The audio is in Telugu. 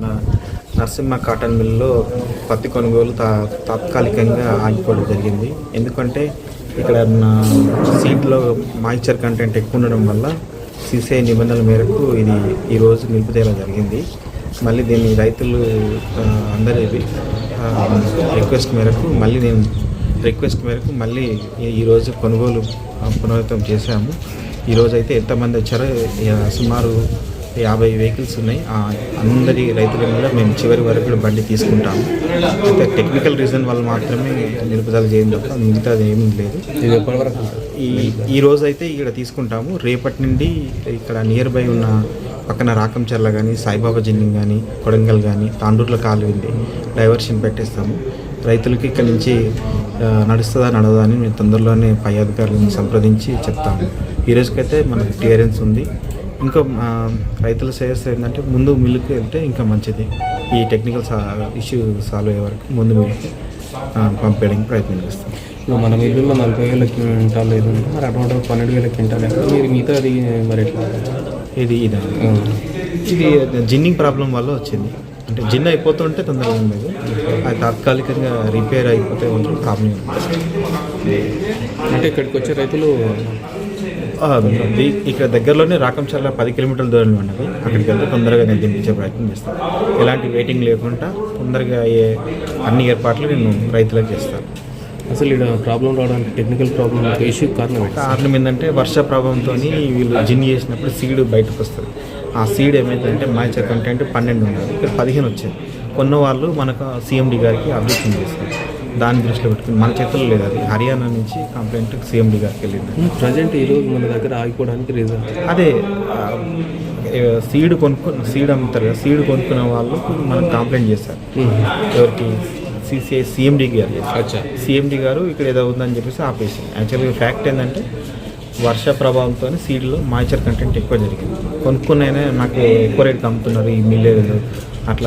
మన నరసింహ కాటన్ మిల్లో పత్తి కొనుగోలు తా తాత్కాలికంగా ఆగిపోవడం జరిగింది. ఎందుకంటే ఇక్కడ నా మాయిశ్చర్ కంటెంట్ ఎక్కువ ఉండడం వల్ల సీసీఐ నిబంధనల మేరకు ఇది ఈరోజు నిలుపుదల జరిగింది. మళ్ళీ దీన్ని రైతులు అందరి రిక్వెస్ట్ మేరకు మళ్ళీ నేను రిక్వెస్ట్ మేరకు మళ్ళీ ఈరోజు కొనుగోలు పునరావృతం చేశాము. ఈరోజు అయితే ఎంతమంది వచ్చారో సుమారు యాభై వెహికల్స్ ఉన్నాయి. ఆ అందరి రైతుల మీద మేము చివరి వరకు కూడా బండి తీసుకుంటాము. అయితే టెక్నికల్ రీజన్ వల్ల మాత్రమే నిలుపుదల చేయడం తప్ప మిగతాది ఏమీ లేదు? ఈ ఈ రోజు అయితే ఇక్కడ తీసుకుంటాము. రేపటి నుండి ఇక్కడ నియర్ బై ఉన్న పక్కన రాకంచర్ల కానీ సాయిబాబా జిన్నింగ్ కానీ కొడంగల్ కానీ తాండూర్ల కాలు ఉంది. డైవర్షన్ పెట్టేస్తాము. రైతులకి ఇక్కడ నుంచి నడుస్తుందా నడవదా అని మేము తొందరలోనే పై అధికారులను సంప్రదించి చెప్తాము. ఈ రోజుకైతే మనకు క్లియరెన్స్ ఉంది. ఇంకా రైతుల శ్రేయస్సు ఏంటంటే ముందు మిల్లుకి వెళ్తే ఇంకా మంచిది. ఈ టెక్నికల్ ఇష్యూ సాల్వ్ అయ్యే వరకు ముందు మిల్లుకి ఆ, పంపించడానికి ప్రయత్నం చేస్తాం. ఇప్పుడు మన మిల్లులో నలభై వేల క్వింటాల్ ఇది ఉంది మరి అటువంటి పన్నెండు వేల క్వింటాల్ మీరు మిగతా అది మరి ఎట్లా? ఇది ఇది. ఇది జిన్నింగ్ ప్రాబ్లం వల్ల వచ్చింది. అంటే జిన్ అయిపోతుంటే తొందరగా లేదు. అది తాత్కాలికంగా రిపేర్ అయిపోతే కొంచెం ప్రాబ్లం అంటే ఇక్కడికి వచ్చే రైతులు ఇక్కడ దగ్గరలోనే రాకంచర్ల పది కిలోమీటర్ల దూరంలో ఉన్నది. అక్కడికి వెళ్తే తొందరగా నేను దింపించే ప్రయత్నం చేస్తాను ఎలాంటి వెయిటింగ్ లేకుండా తొందరగా అయ్యే అన్ని ఏర్పాట్లు నేను రైతులకు చేస్తాను. అసలు ఇక్కడ ప్రాబ్లం రావడానికి టెక్నికల్ ప్రాబ్లం ఇష్యూ కారణం? కారణం ఏంటంటే వర్ష ప్రభావంతో వీళ్ళు జిన్ చేసినప్పుడు సీడ్ బయటకు వస్తుంది. ఆ సీడ్ ఏమైందంటే మాయిచర్ కంటెంట్ పన్నెండు ఉండదు ఇక్కడ పదిహేను వచ్చింది. కొన్న వాళ్ళు మనకు సీఎండి గారికి అభివృద్ధి చేస్తారు దాన్ని దృష్టిలో పెట్టుకుని మన చేతుల్లో లేదు అది. హర్యానా నుంచి కంప్లైంట్ సీఎండి గారికి వెళ్ళింది. ప్రజెంట్ ఈరోజు మన దగ్గర ఆగిపోవడానికి రీజన్ అదే సీడ్ కొనుక్కు సీడ్ అమ్ముతారు కదా సీడ్ కొనుక్కున్న వాళ్ళు మనకు కంప్లైంట్ చేస్తారు. ఎవరికి? సిసిఐ సీఎండి గారు సిఎండి గారు ఇక్కడ ఏదో ఉందని చెప్పేసి ఆపేసి యాక్చువల్గా ఫ్యాక్ట్ ఏంటంటే వర్ష ప్రభావంతో సీడ్లో మాయిచర్ కంటెంట్ ఎక్కువ జరిగింది. కొనుక్కున్నైనా నాకు ఎక్కువ రేటుకి అమ్ముతున్నారు ఈ మిల్లేరు అట్లా